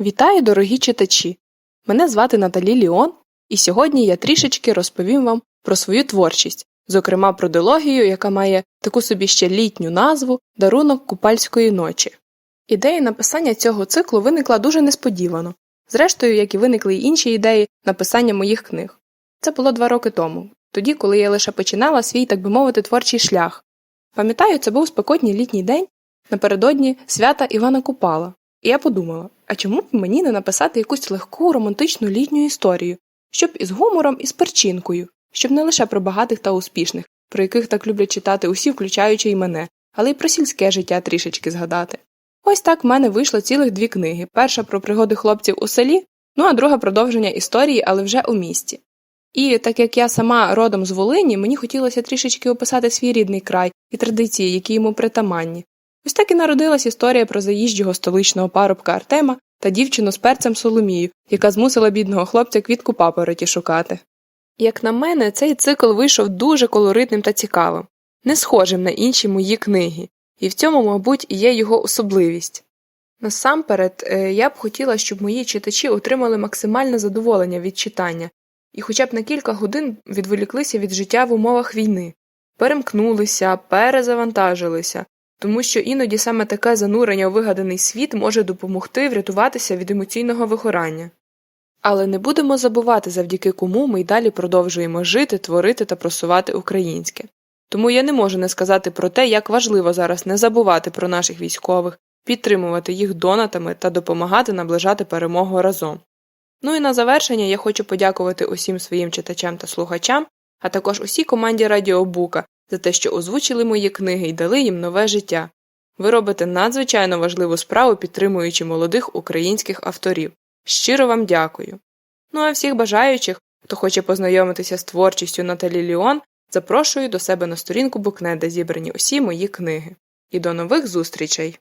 Вітаю, дорогі читачі! Мене звати Наталі Ліон, і сьогодні я трішечки розповім вам про свою творчість, зокрема про дилогію, яка має таку собі ще літню назву Дарунок купальської ночі. Ідея написання цього циклу виникла дуже несподівано, зрештою, як і виникли й інші ідеї написання моїх книг. Це було два роки тому, тоді, коли я лише починала свій, так би мовити, творчий шлях. Пам'ятаю, це був спекотній літній день напередодні свята Івана Купала, і я подумала, а чому б мені не написати якусь легку романтичну літню історію, щоб із гумором і з перчинкою, щоб не лише про багатих та успішних, про яких так люблять читати усі, включаючи й мене, але й про сільське життя трішечки згадати. Ось так в мене вийшло цілих дві книги перша про пригоди хлопців у селі, ну а друга продовження історії, але вже у місті. І так як я сама родом з Волині, мені хотілося трішечки описати свій рідний край і традиції, які йому притаманні. Ось так і народилась історія про заїжджого столичного парубка Артема та дівчину з перцем Соломію, яка змусила бідного хлопця квітку папороті шукати. Як на мене, цей цикл вийшов дуже колоритним та цікавим, не схожим на інші мої книги, і в цьому, мабуть, є його особливість. Насамперед, е, я б хотіла, щоб мої читачі отримали максимальне задоволення від читання і хоча б на кілька годин відволіклися від життя в умовах війни, перемкнулися, перезавантажилися, тому що іноді саме таке занурення у вигаданий світ може допомогти врятуватися від емоційного вигорання. Але не будемо забувати, завдяки кому ми й далі продовжуємо жити, творити та просувати українське. Тому я не можу не сказати про те, як важливо зараз не забувати про наших військових, підтримувати їх донатами та допомагати наближати перемогу разом. Ну і на завершення я хочу подякувати усім своїм читачам та слухачам, а також усій команді Радіобука за те, що озвучили мої книги і дали їм нове життя. Ви робите надзвичайно важливу справу, підтримуючи молодих українських авторів. Щиро вам дякую. Ну а всіх бажаючих, хто хоче познайомитися з творчістю Наталі Ліон, запрошую до себе на сторінку букне, де зібрані усі мої книги. І до нових зустрічей!